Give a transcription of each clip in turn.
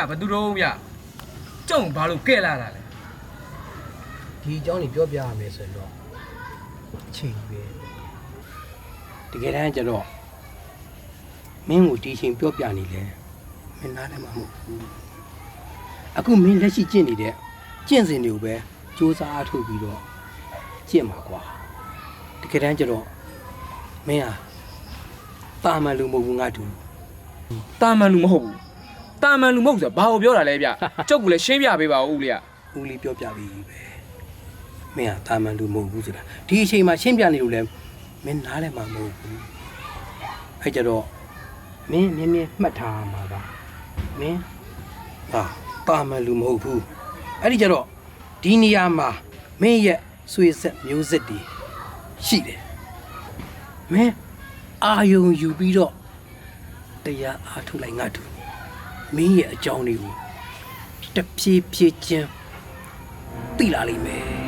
ဦးလေးကဘယ်သူတော့ဗျကျုံဘာလို့ကဲ့လာတာလဲဒီအကြောင်းကိုပြောပြရမယ်ဆိုရင်တော့အချိန်ပဲတကယ်တမ်းကျတော့မင်းကိုဒီအချိန်ပြောပြနေလဲမင်းနားလည်းမဟုတ်ဘူးအခုမင်းလက်ရှိကျင့်နေတဲ့ကျင့်စဉ်တွေကိုပဲစူးစမ်းအားထုတ်ပြီးတော့ကျင့်မှာကွာတကယ်တမ်းကျတော့မင်းဟာတာမန်လူမဟုတ်ဘူးငါတူတာမန်လူမဟုတ်ဘူး တာမန်လူမဟုတ်ဆိုတာဘာကိုပြောတာလဲဗျကျုပ်ကလည်းရှင်းပြပေးပါဦးဦးလေးကဦးလေးပြောပြပြီးပဲမင်းဟာတာမန်လူမဟုတ်ဘူးဆိုတာဒီအချိန်မှာရှင်းပြနေလို့လဲမင်းနားလည်းမမဟုတ်ဘူးအဲ့ကြတော့မင်းမြင်းမြင်းမှတ်ထားရမှာပါမင်းဟာတာမန်လူမဟုတ်ဘူးအဲ့ဒီကြတော့ဒီနေရာမှာမင်းရဲ့ဆွေဆက်မျိုးဆက်တွေရှိတယ်မင်းအာယုံယူပြီးတော့တရားအားထုတ်လိုက်ငါတို့ မင်းရဲ့အကြောင်းတွေကိုတဖြည်းဖြည်းချင်းသိလာလိမ့်မယ်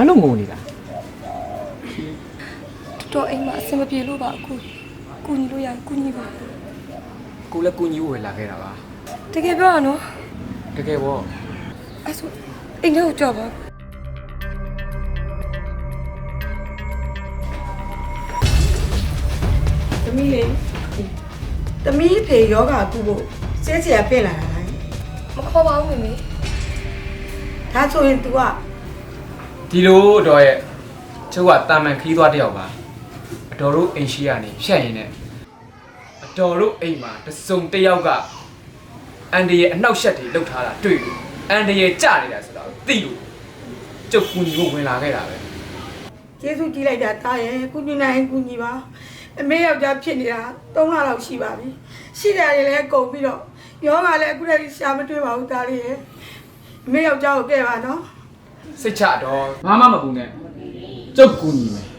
ဘာလို့ငုံနေတာတော်အိမ်မှာအဆင်မပြေလို့ပါအခုကူညီလို့ရကူညီပါကိုလည်းကိုကြီးဝယ်လာခဲ့တာပါတကယ်ပြောရနော်တကယ်ပေါ့အဲ့ဆိုအိမ်ထဲကိုကြောက်ပါသမီးလေးသမီးဖေယောဂကုဖို့စဲစရာပြင်လာတာလားမခေါ်ပါဘူးမေမေဒါဆိုရင် तू က ဒီလိုတော့ရဲ့ကျုပ်ကတာမန်ခီးသွားတယောက်ပါအတော်တို့အိမ်ရှိရနေဖြတ်ရင်နဲ့အတော်တို့အိမ်မှာတစုံတစ်ယောက်ကအန်ဒီရဲ့အနောက်ရှက်တွေလှုပ်ထားတာတွေ့လို့အန်ဒီရဲ့ကြနေတာဆိုတာကိုသိလို့ကျုပ်ကူညီဖို့ဝင်လာခဲ့တာပဲကျေးဇူးကြီးလိုက်တာတာရဲ့ကုညီနိုင်ကုညီပါအမေယောက်ျားဖြစ်နေတာ3လလောက်ရှိပါပြီရှိတယ်တွေလည်းကုန်ပြီးတော့ယောဂလည်းအခုတည်းကရှာမတွေ့ပါဘူးတာလေးရဲ့အမေယောက်ျားကိုကဲပါနော် စိတ်ချတော့ဘာမှမပူနဲ့ကျုပ်ကူညီမယ်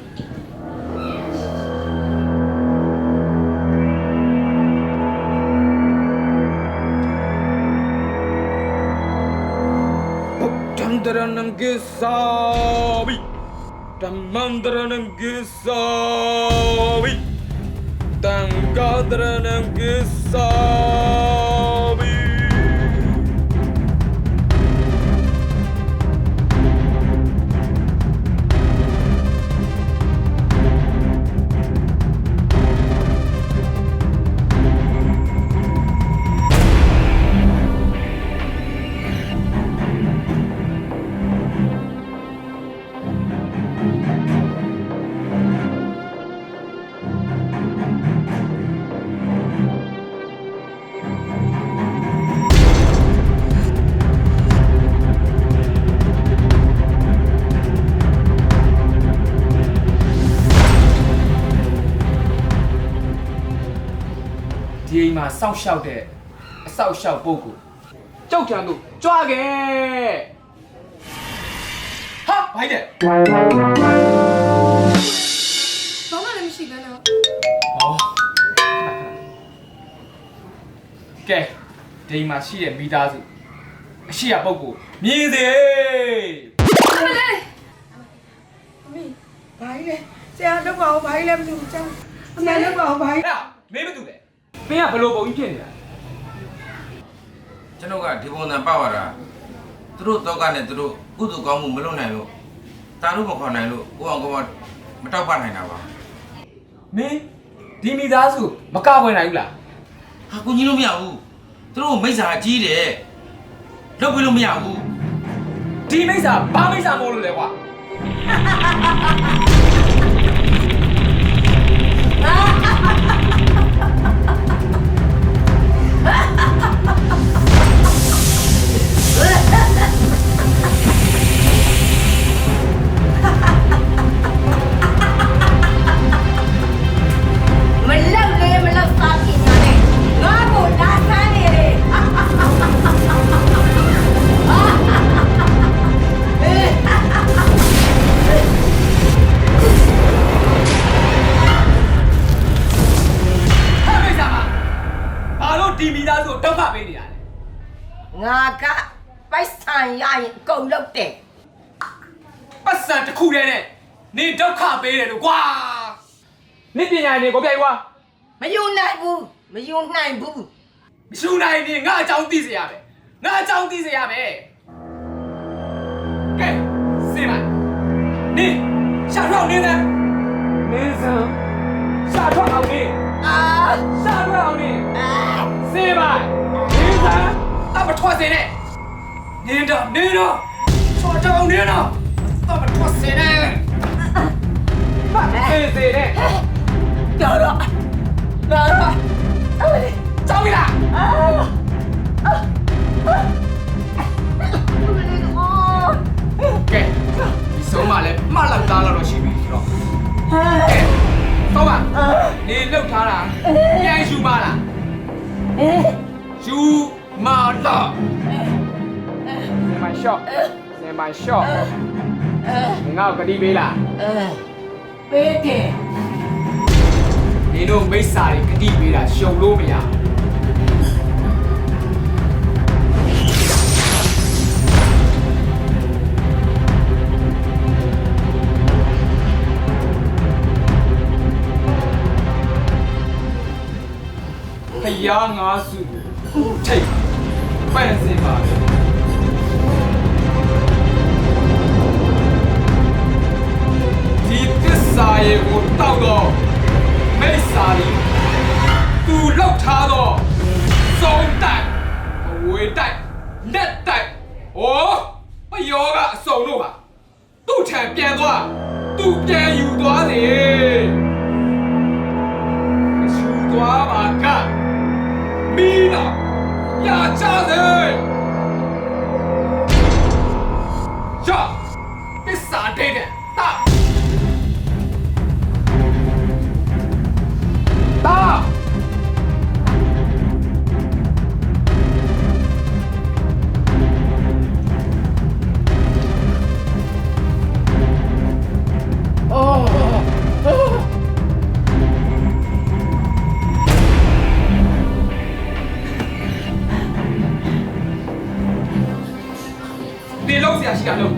Chandranam Gisavi Tamandranam Gisavi Tangadranam Gisavi စောင့်ရှောက်တဲ့အစောက်ရှောက်ပုဂ္ဂိုလ်ကြောက်ချမ်းသူကြွားခဲ့ဟာဘိုက်တဲ့ဘာမှလည်းမရှိဘဲနဲ့ဟောကဲဒီမှာရှိတဲ့မိသားစုအရှိရပုဂ္ဂိုလ်မြည်စေမလေးအမေဘာကြီးလဲဆရာတော့ပါအောင်ဘာကြီးလဲမသိဘူးကျောင်းအမေတော့ပါအောင်ဘာကြီးအဲ့ဒါမင်းမတူလေ ပင်းကဘလို့ပုံကြီးဖြစ်နေတာကျွန်တော်ကဒီပုံစံပောက်ရတာသူတို့တော့ကနဲ့သူတို့ကုသိုလ်ကောင်းမှုမလုပ်နိုင်လို့တာတို့မခေါ်နိုင်လို့ကိုအောင်ကောမတောက်ပနိုင်တာပါမင်းဒီမိသားစုမကဝယ်နိုင်ဘူးလားဟာကိုကြီးလို့မရဘူးသူတို့မိစ္ဆာကြီးတယ်လုပ်ပြီးလို့မရဘူးဒီမိစ္ဆာဘာမိစ္ဆာမို့လို့လဲကွာ ဒီမိသားစုကိုဒုက္ခပေးနေရလဲငါကပိုက်ဆံရရင်အကုန်လုပ်တယ်ပတ်စံတစ်ခုတည်းနဲ့နေဒုက္ခပေးတယ်လို့ကွာနေပညာနေကိုပြိုင်ကွာမယူနိုင်ဘူးမယူနိုင်ဘူးမရှူနိုင်နေငါအကြောင်းသိစေရမယ်ငါအကြောင်းသိစေရမယ်ကဲစေမနေရှာထွက်အောင်နေတယ်မင်းစံရှာထွက်အောင်နေ အာရှာထွက်အောင်နေအာစေမမင်းစံအမထွက်စေနဲ့နေတော့နေတော့ထွက်တော့အောင်နေတော့အမထွက်စေနဲ့ဘာစေစေနဲ့တော်တော့တော်တော့အမလေးကြောက်ပြီလားအာအမလေးအော်ကဲဒီဆုံးမလဲမှတ်လောက်သားလောက်တော့ရှိပြီဆိုတော့ နေလောက်ထားတာပြန်ယူပါလားယူမာတော့နေမရှော့နေမရှော့ငါ့ကိုကတိပေးလားအဲပေးတယ်နေတို့မိစ္ဆာတွေကတိပေးတာရှုံလို့မရဖ ယားငါစုကိုထိတ်ပန့်စင်ပါပဲဒီသစ္စာရေကိုတောက်တော့မိစ္ဆာရီသူလောက်ထားတော့စုံတိုက်အဝေးတိုက်လက်တိုက်ဩပယောကအစုံတို့ပါသူ့ထံပြန်သွားသူပြန်ယူသွားစေယူသွားပါက မီးတော့ရချစေရသစ္စာဒိတ်တဲ့တာတာ ဒီလုံးစရာရှိတာလုံး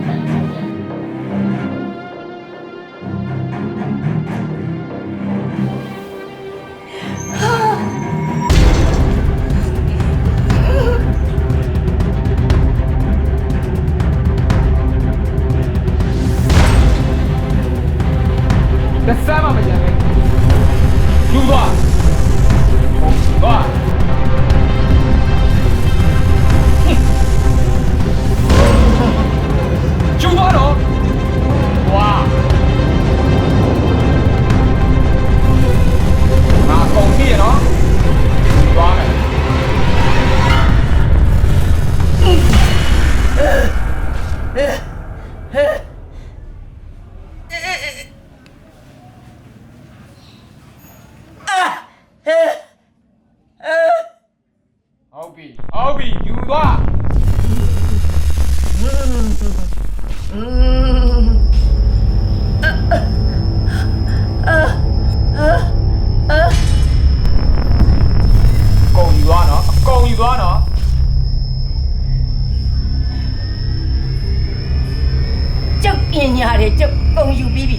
ပညာတွေကျုပ်ကုန်ယူပြီးပြီ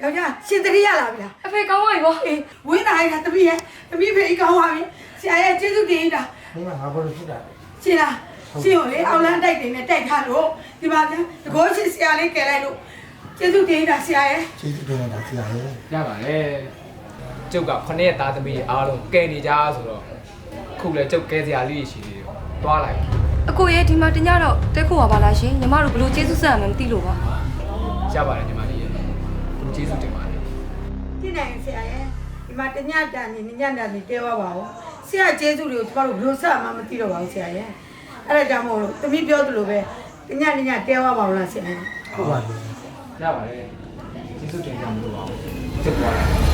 ယောက်ျားရှင်တတိယလာပြီလားအဖေကောင်းပါပြီဗောအေးဝင်းသားရတာတပည့်ရဲ့တပည့်ဖေးကောင်းပါပြီဆရာရဲ့ကျေးဇူးတင်တာမင်းကငါဘာလို့ဖြစ်တာလဲရှင်လားရှင်ကိုလေအောင်လန်းတိုက်တင်နဲ့တိုက်ထားလို့ဒီပါဗျာတကောရှင်ဆရာလေးကယ်လိုက်လို့ကျေးဇူးတင်တာဆရာရဲ့ကျေးဇူးတင်တာဆရာရဲ့ရပါတယ် ကျုပ်ကခုနှစ်ရက်သားသမီးအားလုံးကဲနေကြဆိုတော့ခုလည်းကျုပ်ကဲစရာလေးရှိသေးတယ်တွားလိုက်အကိုရဲ့ဒီမှာတညတော့တဲခိုပါပါလားရှင်ညီမတို့ဘလို့ကျေးဇူးဆက်ရမယ်မသိလို့ပါရပါတယ်ညီမလေးရဲ့သူကျေးဇူးတင်ပါတယ်ကြည့်နိုင်ဆရာရဲ့ဒီမှာတညတန်နေညတန်နေတဲသွားပါဦးဆရာကျေးဇူးတွေကိုကျမတို့ဘယ်လိုဆက်မှမသိတော့ပါဘူးဆရာရဲ့အဲ့ဒါကြောင့်မို့လို့တမီးပြောသလိုပဲတညညတဲသွားပါဦးလားဆရာရဲ့ဟုတ်ပါပြီရပါတယ်ကျေးဇူးတင်ကြမလို့ပါဘူးကျုပ်တွားလိုက်